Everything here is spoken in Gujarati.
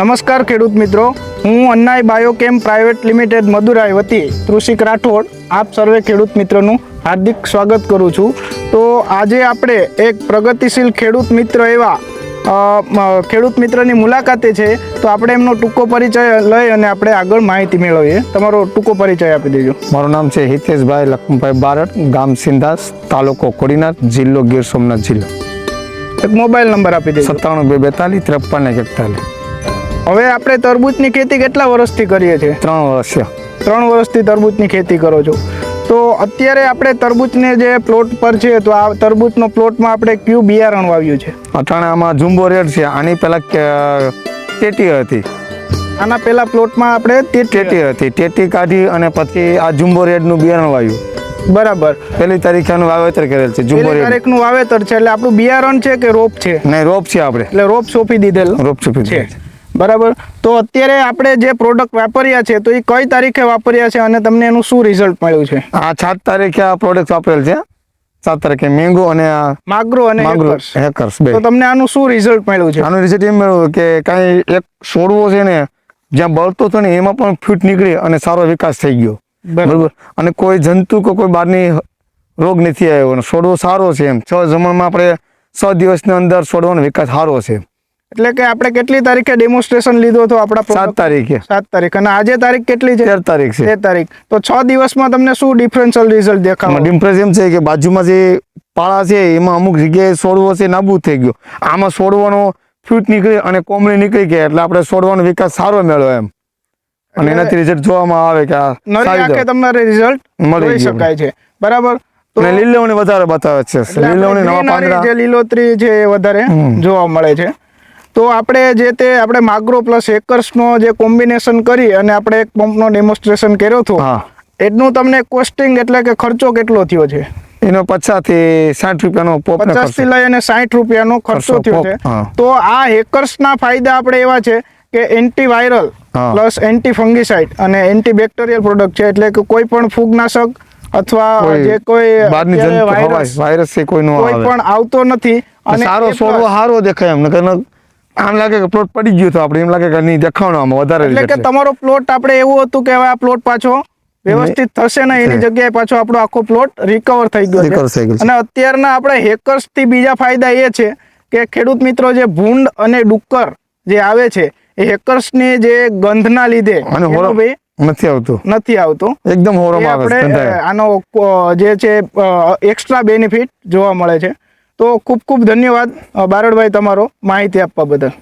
નમસ્કાર ખેડૂત મિત્રો. હું Annai Biochem private limited Madurai વતી કૃષિક રાઠોડ. આપ સર્વે ખેડૂત મિત્રોનું હાર્દિક સ્વાગત કરું છું. તો આજે આપણે એક પ્રગતિશીલ ખેડૂત મિત્ર એવા ખેડૂત મિત્રની મુલાકાતે છે. તો આપણે એમનો ટૂંકો પરિચય લઈ અને આપણે આગળ માહિતી મેળવીએ. તમારો ટૂંકો પરિચય આપી દેજો. મારું નામ છે હિતેશભાઈ લખમભાઈ બારટ ગામ સિંધાસ તાલુકો કોડીનાથ જિલ્લો ગીર સોમનાથ જિલ્લો. એક મોબાઈલ નંબર આપી દેજો. સત્તાણું બે બેતાલીસ ત્રેપન એક એકતાલીસ. હવે આપણે તરબૂચની ખેતી કેટલા વર્ષથી કરીએ છીએ? ત્રણ વર્ષ. ત્રણ વર્ષથી તરબૂચની ખેતી કરો છો. તો અત્યારે આપણે તરબૂચને જે પ્લોટ પર છે તો આ તરબૂચનો પ્લોટમાં આપણે કયું બિયારણ વાવ્યું છે? અટાણે આમાં જુમ્બો રેડ છે. આની પહેલાં ટેટી હતી. આના પહેલા પ્લોટમાં આપણે ટેટી હતી. ટેટી કાઢી અને પછી આ જુમ્બો રેડનું બિયારણ વાવ્યું. બરાબર. પહેલી તારીખનું વાવેતર કરેલ છે જુમ્બો રેડ. તારીખનું વાવેતર છે. એટલે આપણું બિયારણ છે કે રોપ છે? નહીં રોપ છે આપણે. એટલે રોપ સોંપી દીધેલ. રોપ સોંપી છે. બરાબર? તો અત્યારે આપણે જે પ્રોડક્ટ વાપર્યા છે તો એ કઈ તારીખે વાપર્યા છે અને તમને એનું શું રિઝલ્ટ મળ્યું છે? આ સાત તારીખે આ પ્રોડક્ટ વાપરેલ છે. સાત તારીખે મેંગો અને આ માગ્રો અને માંગરો હેકર્સ. બે. તો તમને આનું શું રિઝલ્ટ મળ્યું છે? આનું રિઝલ્ટ એમ મળ્યું કે કાંઈ એક છોડવો છે ને જ્યાં બળતો હતો ને એમાં પણ ફૂટ નીકળી અને સારો વિકાસ થઈ ગયો. બરાબર. અને કોઈ જંતુ કે કોઈ બહારની રોગ નથી આવ્યો. છોડવો સારો છે એમ. છ જમણમાં આપણે છ દિવસની અંદર છોડવાનો વિકાસ સારો છે એટલે કે આપણે કેટલી તારીખે ડેમોન્સ્ટ્રેશન લીધો હતો આપણા સાત? તારીખે. સાત તારીખ. અને આજે તારીખ કેટલી છે? તેર તારીખ છે. તેર તારીખ. તો છ દિવસમાં તમને શું ડિફરન્શિયલ રિઝલ્ટ દેખાવ ડિફરન્સ એમ છે કે બાજુમાં જે પાળા છે એમાં અમુક જગ્યાએ છોડવો છે નાબૂદ થઈ ગયો. આમાં છોડવાનો ફૂટ નીકળી અને કોમળી નીકળી ગયા એટલે આપણે છોડવાનો વિકાસ સારો મેળવ્યો એમ. અને એનાથી રિઝલ્ટ જોવામાં આવે કે આ તમારે રિઝલ્ટ મળી શકાય છે. બરાબર? લીલવણી વધારે બતાવે છે. એટલે નવા પાંદડા. જે લીલોતરી છે એ વધારે જોવા મળે છે. તો આપણે જે તે આપણે માગ્રો પ્લસ હેકર્સનો જે કોમ્બિનેશન કરી અને આપણે એક પંપનો ડેમોન્સ્ટ્રેશન કર્યો હતો હા. એટનું તમને કોસ્ટિંગ એટલે કે ખર્ચો કેટલો થયો છે? એનો પચાસથી સાઠ રૂપિયાનો પચાસથી લઈ અને સાઠ રૂપિયાનો ખર્ચો થયો છે. તો આ હેકર્સના ફાયદા આપણે એવા છે કે એન્ટીવાયરલ પ્લસ એન્ટી ફંગીસાઇડ અને એન્ટીબેક્ટેરિયલ પ્રોડક્ટ છે એટલે કે કોઈ પણ ફૂગનાશક અથવા જે કોઈ વાયરસ છે કોઈનો કોઈ પણ આવતો નથી અને સારો સોડો સારો દેખાય એમને આમ લાગે કે પ્લોટ પડી ગયો તો આપણે એમ લાગે કે નહીં દેખાણો આમાં વધારે એટલે કે તમારો પ્લોટ આપણે એવું હતું કે હવે આ પ્લોટ પાછો વ્યવસ્થિત થશે ને એની જગ્યાએ પાછો આપણો આખો પ્લોટ રિકવર થઈ ગયો છે. અને અત્યારના આપણે હેકર્સથી બીજા ફાયદા એ છે કે ખેડૂત મિત્રો જે ભૂંડ અને ડુક્કર જે આવે છે એ હેકર્સની જે ગંધના લીધે ભઈ નથી આવતું. નથી આવતું. એકદમ હોરોમાં આવે આપણે આનો જે છે એક્સ્ટ્રા બેનિફિટ જોવા મળે છે. તો ખૂબ ખૂબ ધન્યવાદ બારડભાઈ તમારો માહિતી આપવા બદલ.